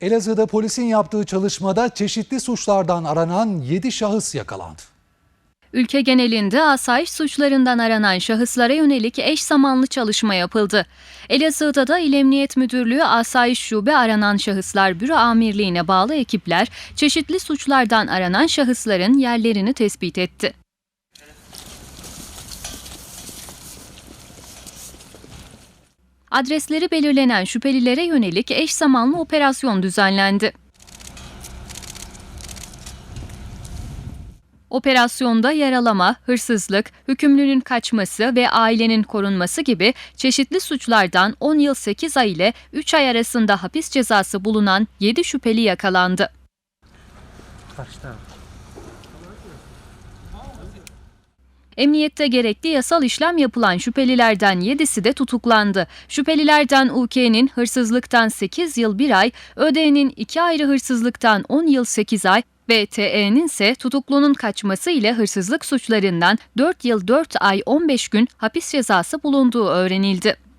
Elazığ'da polisin yaptığı çalışmada çeşitli suçlardan aranan 7 şahıs yakalandı. Ülke genelinde asayiş suçlarından aranan şahıslara yönelik eş zamanlı çalışma yapıldı. Elazığ'da da İl Emniyet Müdürlüğü Asayiş Şube Aranan Şahıslar Büro Amirliğine bağlı ekipler çeşitli suçlardan aranan şahısların yerlerini tespit etti. Adresleri belirlenen şüphelilere yönelik eş zamanlı operasyon düzenlendi. Operasyonda yaralama, hırsızlık, hükümlünün kaçması ve ailenin korunması gibi çeşitli suçlardan 10 yıl 8 ay ile 3 ay arasında hapis cezası bulunan 7 şüpheli yakalandı. Emniyette gerekli yasal işlem yapılan şüphelilerden 7'si de tutuklandı. Şüphelilerden UK'nin hırsızlıktan 8 yıl 1 ay, ÖD'nin 2 ayrı hırsızlıktan 10 yıl 8 ay ve TE'nin ise tutuklunun kaçması ile hırsızlık suçlarından 4 yıl 4 ay 15 gün hapis cezası bulunduğu öğrenildi.